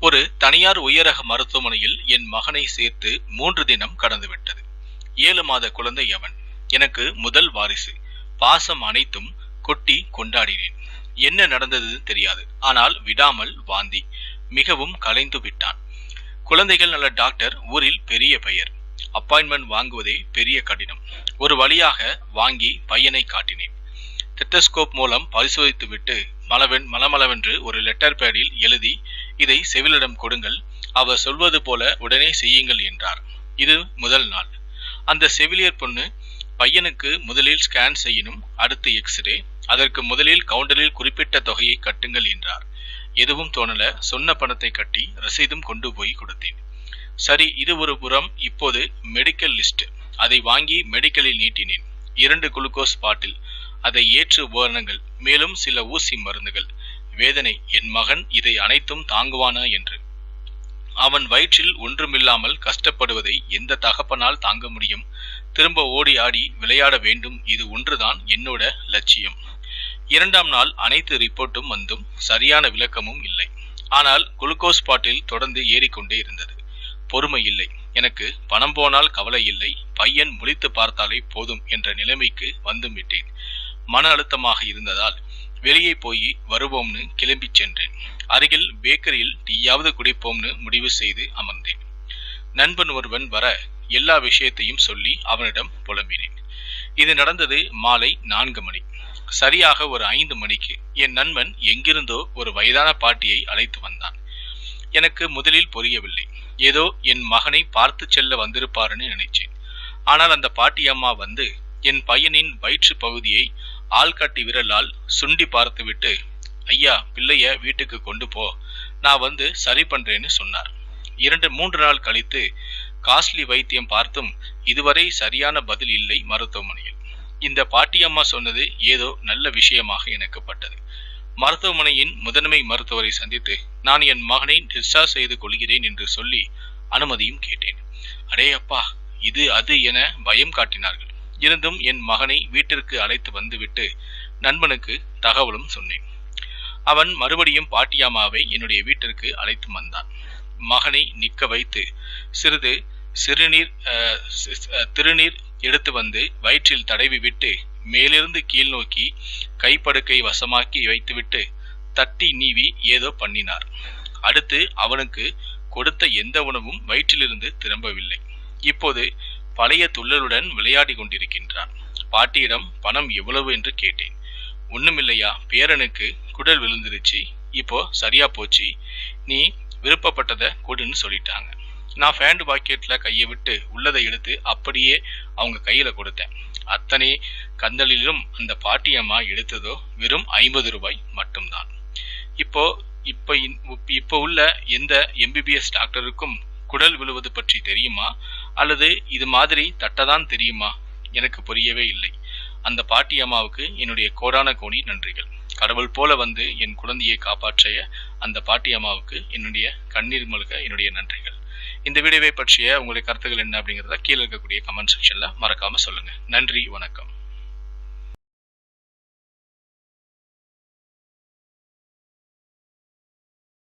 ஒரு தனியார் உயரக மருத்துவமனையில் என் மகனை சேர்த்து மூன்று தினம் கடந்துவிட்டது. ஏழு மாத குழந்தை அவன். எனக்கு முதல் வாரிசு. பாசம் அனைத்தும் கொட்டி கொண்டாடினேன். என்ன நடந்தது தெரியாது. ஆனால் விடாமல் வாந்தி. மிகவும் கலைந்து விட்டான். குழந்தைகள் நல்ல டாக்டர் ஊரில் பெரிய பெயர். அப்பாயின்மெண்ட் வாங்குவதே பெரிய கடினம். ஒரு வழியாக வாங்கி பையனை காட்டினேன். டெட்டஸ்கோப் மூலம் பரிசோதித்துவிட்டு மலவென் மலமளவென்று ஒரு லெட்டர் பேடில் எழுதி இதை செவிலிடம் கொடுங்கள். அவர் சொல்வது போல உடனே செய்யுங்கள் என்றார். இது முதல் நாள். அந்த செவிலியர் பொண்ணு பையனுக்கு முதலில் ஸ்கேன் செய்யணும். அடுத்து எக்ஸ்ரே அதற்கு முதலில் கவுண்டரில் குறிப்பிட்ட தொகையை கட்டுங்கள் என்றார். எதுவும் தோணல. சொன்ன பணத்தை கட்டி ரசீதும் கொண்டு போய் கொடுத்தேன். சரி இது ஒரு புறம். இப்போது மெடிக்கல் லிஸ்ட் அதை வாங்கி மெடிக்கலில் நீட்டினேன். இரண்டு குளுக்கோஸ் பாட்டில் அதை ஏற்று உபகரணங்கள் மேலும் சில ஊசி மருந்துகள். வேதனை என் மகன் இதை அனைத்தும் தாங்குவானா? என்று. அவன் வயிற்றில் ஒன்றுமில்லாமல் கஷ்டப்படுவதை எந்த தகப்பனால் தாங்க முடியும்? திரும்ப ஓடி ஆடி விளையாட வேண்டும். இது ஒன்றுதான் என்னோட லட்சியம். இரண்டாம் நாள் அனைத்து ரிப்போர்ட்டும் வந்தும் சரியான விளக்கமும் இல்லை. ஆனால் குளுக்கோஸ் பாட்டில் தொடர்ந்து ஏறிக்கொண்டே இருந்தது. பொறுமை இல்லை. எனக்கு பணம் போனால் கவலை இல்லை. பையன் முழித்து பார்த்தாலே போதும் என்ற நிலைமைக்கு வந்தும் விட்டேன். மன அழுத்தமாக இருந்ததால் வெளியே போய் வருவோம்னு கிளம்பிச் சென்றேன். அருகில் பேக்கரியில் டீயாவது குடிப்போம்னு முடிவு செய்து அமர்ந்தேன். நண்பன் ஒருவன் வர எல்லா விஷயத்தையும் சொல்லி அவனிடம் புலம்பினேன். இது நடந்தது மாலை நான்கு மணி. சரியாக ஒரு ஐந்து மணிக்கு என் நண்பன் எங்கிருந்தோ ஒரு வயதான பாட்டியை அழைத்து வந்தான். எனக்கு முதலில் புரியவில்லை. ஏதோ என் மகனை பார்த்து செல்ல வந்திருப்பாருன்னு நினைச்சேன். ஆனால் அந்த பாட்டி அம்மா வந்து என் பையனின் வயிற்று பகுதியை ஆள்காட்டி விரலால் சுண்டி பார்த்துவிட்டு ஐயா பிள்ளைய வீட்டுக்கு கொண்டு போ. நான் வந்து சரி பண்றேன்னு சொன்னார். இரண்டு மூன்று நாள் கழித்து காஸ்ட்லி வைத்தியம் பார்த்தும் இதுவரை சரியான பதில் இல்லை மருத்துவமனையில். இந்த பாட்டியம்மா சொன்னது ஏதோ நல்ல விஷயமாக எனக்கு பட்டது மருத்துவமனையின் முதன்மை மருத்துவரை சந்தித்து நான் என் மகனை டிஸ்சார்ஜ் செய்து கொள்கிறேன் என்று சொல்லி அனுமதியும் கேட்டேன். அடே அப்பா இது அது என பயம் காட்டினார்கள். இருந்தும் என் மகனை வீட்டிற்கு அழைத்து வந்துவிட்டு நண்பனுக்கு தகவலும் சொன்னேன். அவன் மறுபடியும் பாட்டியாமாவை என்னுடைய வீட்டிற்கு அழைத்து வந்தான். மகனை நிற்க வைத்து சிறிது சிறுநீர் அஹ், திருநீர் எடுத்து வந்து வயிற்றில் தடவி விட்டு மேலிருந்து கீழ் நோக்கி கைப்படுக்கை வசமாக்கி வைத்துவிட்டு தட்டி நீவி ஏதோ பண்ணினார். அடுத்து அவனுக்கு கொடுத்த எந்த உணவும் வயிற்றிலிருந்து திரும்பவில்லை. இப்போது பழைய துள்ளலுடன் விளையாடி கொண்டிருக்கின்றான். பாட்டியிடம் பணம் எவ்வளவு என்று கேட்டேன். ஒண்ணுமில்லையா பேரனுக்கு குடல் விழுந்துருச்சு. இப்போ சரியா போச்சு. நீ விருப்பப்பட்டதை கொடுன்னு சொல்லிட்டாங்க. நான் ஃபேண்ட் பாக்கெட்ல கையை விட்டு உள்ளதை எடுத்து அப்படியே அவங்க கையில கொடுத்தேன். அத்தனை கந்தலிலும் அந்த பாட்டியம்மா எடுத்ததோ வெறும் ஐம்பது ரூபாய் மட்டும்தான். இப்போ இப்போ இன்- இப்போ உள்ள எந்த எம்பிபிஎஸ் டாக்டருக்கும் குடல் விழுவது பற்றி தெரியுமா? அல்லது இது மாதிரி தட்டதான் தெரியுமா? எனக்கு புரியவே இல்லை. அந்த பாட்டி அம்மாவுக்கு என்னுடைய கோடான கோடி நன்றிகள். கடவுள் போல வந்து என் குழந்தையை காப்பாற்றிய அந்த பாட்டி அம்மாவுக்கு என்னுடைய கண்ணீர் மல்க என்னுடைய நன்றிகள். இந்த வீடியோவை பற்றிய உங்களுடைய கருத்துக்கள் என்ன அப்படிங்கிறத கீழே இருக்கக்கூடிய கமெண்ட் செக்ஷன்ல மறக்காம சொல்லுங்க. நன்றி வணக்கம்.